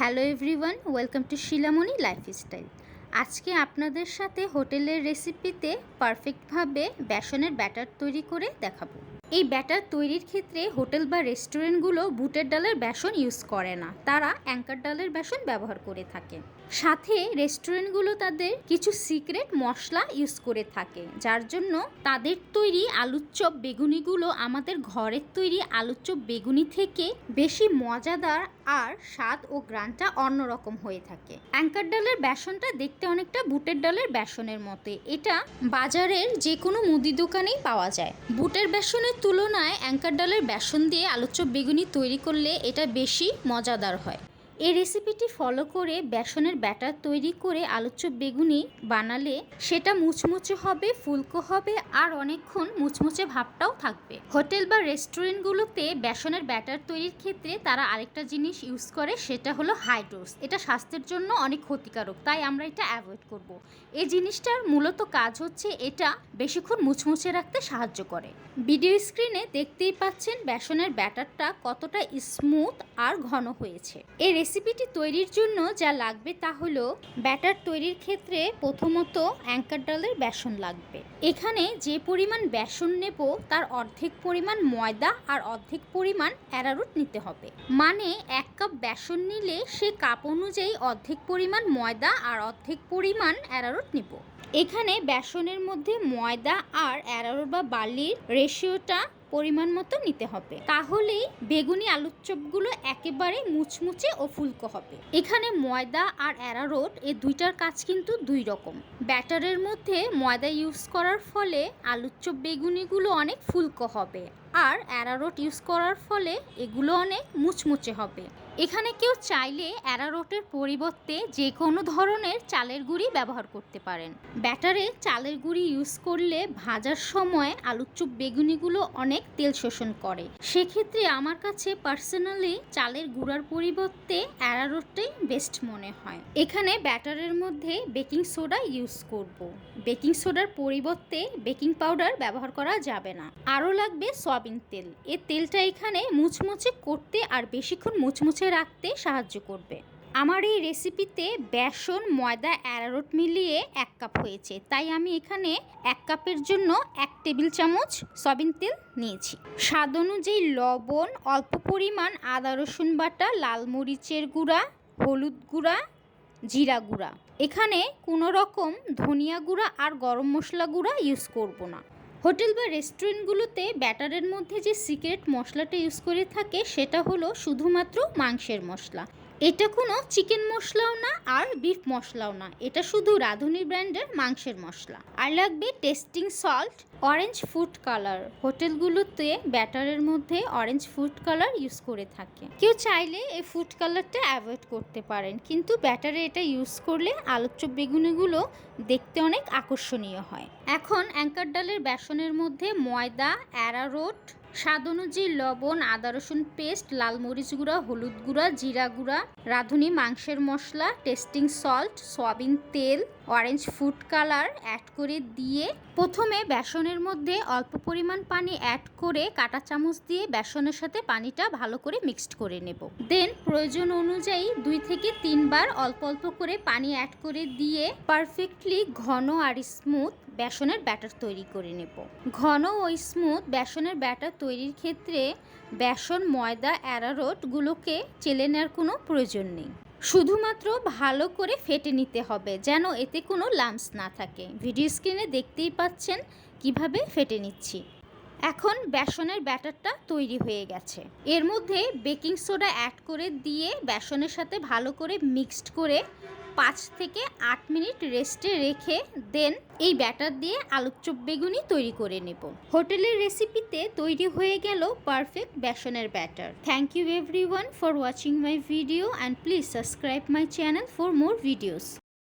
Hello everyone, welcome to Shilamoni lifestyle. আজকে আপনাদের সাথে হোটেলের রেসিপিতে পারফেক্টভাবে বেসনের ব্যাটার তৈরি করে দেখাবো। এই ব্যাটার তৈরির ক্ষেত্রে হোটেল বা রেস্টুরেন্টগুলো বুটের ডালের বেসন ইউজ করে না। তারা অ্যাঙ্কার ডালের বেসন ব্যবহার করে থাকে। সাথে রেস্টুরেন্টগুলো তাদের কিছু সিক্রেট মশলা ইউজ করে থাকে, যার জন্য তাদের তৈরি আলুর চপ বেগুনিগুলো আমাদের ঘরের তৈরি আলুর চপ বেগুনি থেকে বেশি মজাদার আর স্বাদ ও গ্রানটা অন্যরকম হয়ে থাকে। অ্যাঙ্কার ডালের বেসনটা দেখতে অনেকটা বুটের ডালের বেসনের মতে। এটা বাজারের যে কোনো মুদি দোকানেই পাওয়া যায়। বুটের বেসনের তুলনায় অ্যাঙ্কার ডালের বেসন দিয়ে আলুর বেগুনি তৈরি করলে এটা বেশি মজাদার হয়। এই রেসিপিটি ফলো করে বেসনের ব্যাটার তৈরি করে আলুচপ বেগুনি বানালে সেটা মুচমুচে হবে, ফুলকো হবে আর অনেকক্ষণ মুচমুচে ভাবটাও থাকবে। হোটেল বা রেস্টুরেন্টগুলোতে বেসনের ব্যাটার তৈরির ক্ষেত্রে তারা আরেকটা জিনিস ইউজ করে, সেটা হলো হাইড্রোস এটা স্বাস্থ্যের জন্য অনেক ক্ষতিকারক, তাই আমরা এটা অ্যাভয়েড করব। এই জিনিসটার মূলত কাজ হচ্ছে এটা বেশিক্ষণ মুচমুচে রাখতে সাহায্য করে। ভিডিও স্ক্রিনে দেখতেই পাচ্ছেন বেসনের ব্যাটারটা কতটা স্মুথ আর ঘন হয়েছে। এই রেসিপিটি তৈরির জন্য যা লাগবে তা হলো ব্যাটার তৈরির ক্ষেত্রে প্রথমত অ্যাঙ্কার ডালের বেসন লাগবে। এখানে যে পরিমাণ বেসন নেব তার অর্ধেক পরিমাণ ময়দা আর অর্ধেক পরিমাণ অ্যারারুট নিতে হবে। মানে এক কাপ বেসন নিলে সে কাপ অনুযায়ী অর্ধেক পরিমাণ ময়দা আর অর্ধেক পরিমাণ অ্যারারুট নিব। এখানে বেসনের মধ্যে ময়দা আর অ্যারারুট বা বার্লির রেশিওটা পরিমাণ মতো নিতে হবে। তাহলেই বেগুনি আলুর চপগুলো একেবারে মুচমুচে ও ফুলকো হবে। এখানে ময়দা আর অ্যারারোট এ দুইটার কাজ কিন্তু দুই রকম। ব্যাটারের মধ্যে ময়দা ইউজ করার ফলে আলুর চপ বেগুনিগুলো অনেক ফুলকো হবে। আর অ্যারারোট ইউজ করার ফলে এগুলো অনেক মুচমুচে হবে। এখানে কেউ চাইলে অ্যারারোটের পরিবর্তে যে কোনো ধরনের চালের গুঁড়ি ব্যবহার করতে পারেন। ব্যাটারে চালের গুঁড়ি ইউজ করলে ভাজার সময় আলুর চুপ বেগুনিগুলো অনেক তেল শোষণ করে। সেক্ষেত্রে আমার কাছে পার্সোনালি চালের গুঁড়ার পরিবর্তে অ্যারারোটটাই বেস্ট মনে হয়। এখানে ব্যাটারের মধ্যে বেকিং সোডা ইউজ করব। বেকিং সোডার পরিবর্তে বেকিং পাউডার ব্যবহার করা যাবে না। আরও লাগবে সয়াবিন তেল। এ তেলটা এখানে মুচমুচে করতে আর বেশিক্ষণ মুচমুচে রাখতে সাহায্য করবে। আমার এই রেসিপিতে বেসন, ময়দা, অ্যারারোট মিলিয়ে এক কাপ হয়েছে। তাই আমি এখানে এক কাপের জন্য এক টেবিল চামচ সয়াবিন তেল নিয়েছি। স্বাদ অনুযায়ী লবণ, অল্প পরিমাণ আদা, রসুন বাটা, লাল মরিচের গুঁড়া, হলুদ গুঁড়া, জিরা গুঁড়া। এখানে কোনো রকম ধনিয়া গুঁড়া আর গরম মশলা গুঁড়া ইউজ করব না। হোটেল বা রেস্টুরেন্টগুলোতে ব্যাটারের মধ্যে যে সিক্রেট মশলাটা ইউজ করে থাকে, সেটা হলো শুধুমাত্র মাংসের মশলা। এটা কোনো চিকেন মশলাও না আর বিফ মশলাও না। এটা শুধু রাঁধুনি ব্র্যান্ডের মাংসের মশলা। আর লাগবে tasting salt, orange food colour. হোটেলগুলোতে ব্যাটারের মধ্যে অরেঞ্জ ফুড কালার ইউজ করে থাকে। কেউ চাইলে এই ফুড কালারটা অ্যাভয়েড করতে পারেন, কিন্তু ব্যাটারে এটা ইউজ করলে আলোচ্য বেগুনিগুলো দেখতে অনেক আকর্ষণীয় হয়। এখন অ্যাঙ্কার ডালের বেসনের মধ্যে ময়দা, অ্যারারোট স্বাদ অনুযায়ী লবণ, আদা রসুন পেস্ট, লাল মরিচ গুঁড়া, হলুদ গুঁড়া, জিরা গুঁড়া, রাঁধুনি, মাংসের মশলা, টেস্টিং সল্ট, সয়াবিন তেল অরেঞ্জ ফুড কালার অ্যাড করে দিয়ে প্রথমে বেসনের মধ্যে অল্প পরিমাণ পানি অ্যাড করে কাটা চামচ দিয়ে বেসনের সাথে পানিটা ভালো করে মিক্সড করে নেব। দেন প্রয়োজন অনুযায়ী দুই থেকে তিনবার অল্প অল্প করে পানি অ্যাড করে দিয়ে পারফেক্টলি ঘন আর স্মুথ বেসনের ব্যাটার তৈরি করে নেব। ঘন ও স্মুথ বেসনের ব্যাটার তৈরির ক্ষেত্রে বেসন ময়দা অ্যারারোটগুলোকে চেলে নেওয়ার কোনো প্রয়োজন নেই। শুধুমাত্র ভালো করে ফেটে নিতে হবে, যেন এতে কোনো লামস না থাকে। ভিডিও স্ক্রিনে দেখতেই পাচ্ছেন কীভাবে ফেটে নিচ্ছি। এখন বেসনের ব্যাটারটা তৈরি হয়ে গেছে। এর মধ্যে বেকিং সোডা অ্যাড করে দিয়ে বেসনের সাথে ভালো করে মিক্সড করে পাঁচ থেকে আট মিনিট রেস্টে রেখে দেন এই ব্যাটার দিয়ে আলুর চপ বেগুনি তৈরি করে নেব। হোটেলের রেসিপিতে তৈরি হয়ে গেল পারফেক্ট বেসনের batter. Thank you everyone for watching my video and please subscribe my channel for more videos